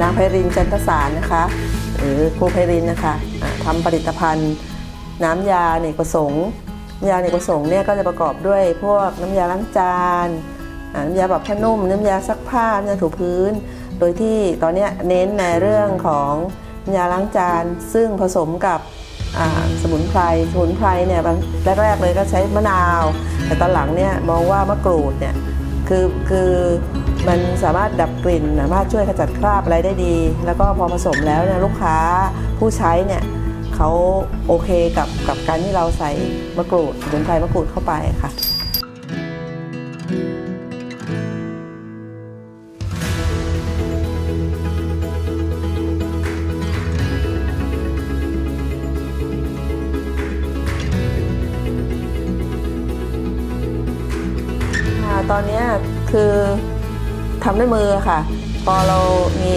นางไพรินจันทสารนะคะ หรือครูไพรินนะคะอ่าทำผลิตภัณฑ์น้ำยาเนกประสงค์ยาเนกประสงค์เนี่ยก็จะประกอบด้วยพวกน้ำยาล้างจานน้ำยาแบบผ้านุ่ม น้ำยาซักผ้าน้ำยาถูพื้น โดยที่ตอนนี้เน้นในเรื่องของยาล้างจาน ซึ่งผสมกับสมุนไพรสมุนไพรเนี่ยแรกๆเลยก็ใช้มะนาว แต่ตอนหลังเนี่ยมองว่ามะกรูดเนี่ย คือคือมันสามารถดับกลิ่นสามารถช่วยขจัดคราบอะไรได้ดี แล้วก็พอผสมแล้วเนี่ยลูกค้าผู้ใช้เนี่ยเขาโอเคกับกับการที่เราใส่มะกรูดสมุนไพรมะกรูดเข้าไปค่ะ ตอนนี้คือทำด้วยมือค่ะ พอเรามี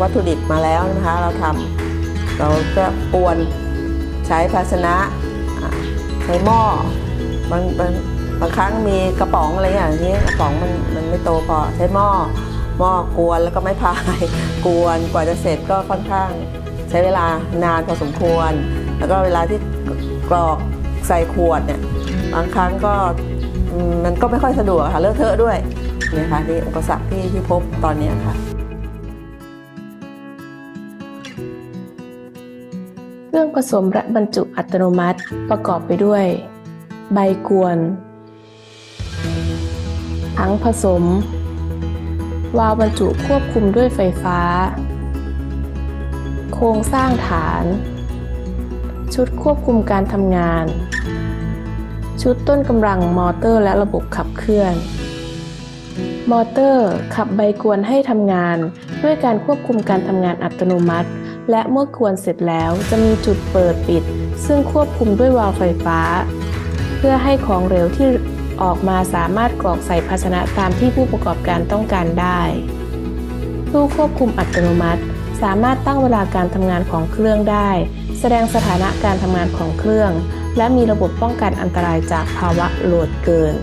วัตถุดิบมาแล้วนะคะ เราทำเราก็กวนใช้ภาชนะใช้หม้อบางบางบางครั้งมีกระป๋องอะไรอย่างนี้กระป๋องมันมันไม่โตพอใช้หม้อหม้อกวนแล้วก็ไม่พายกวนกว่าจะเสร็จก็ค่อนข้างใช้เวลานานพอสมควร แล้วก็เวลาที่กรอกใส่ขวดเนี่ยบางครั้งก็ มันก็ไม่ค่อยสะดวกค่ะเลอะเทอะด้วยนี่ค่ะนี่อุปสรรคที่ที่พบตอนนี้ค่ะ เครื่องผสมและบรรจุอัตโนมัติประกอบไปด้วย ใบกวนถังผสม วาล์วบรรจุควบคุมด้วยไฟฟ้า โครงสร้างฐาน ชุดควบคุมการทำงาน ชุดต้นกำลังมอเตอร์และระบบขับเคลื่อน มอเตอร์ขับใบกวนให้ทำงาน ด้วยการควบคุมการทำงานอัตโนมัติ และเมื่อกวนเสร็จแล้วจะมีจุดเปิดปิด ซึ่งควบคุมด้วยวาล์วไฟฟ้า เพื่อให้ของเหลวที่ออกมาสามารถกรอกใส่ภาชนะตามที่ผู้ประกอบการต้องการได้ตู้ควบคุมอัตโนมัติ สามารถตั้งเวลาการทำงานของเครื่องได้ แสดงสถานะการทำงานของเครื่อง และมีระบบป้องกันอันตรายจากภาวะโหลดเกิน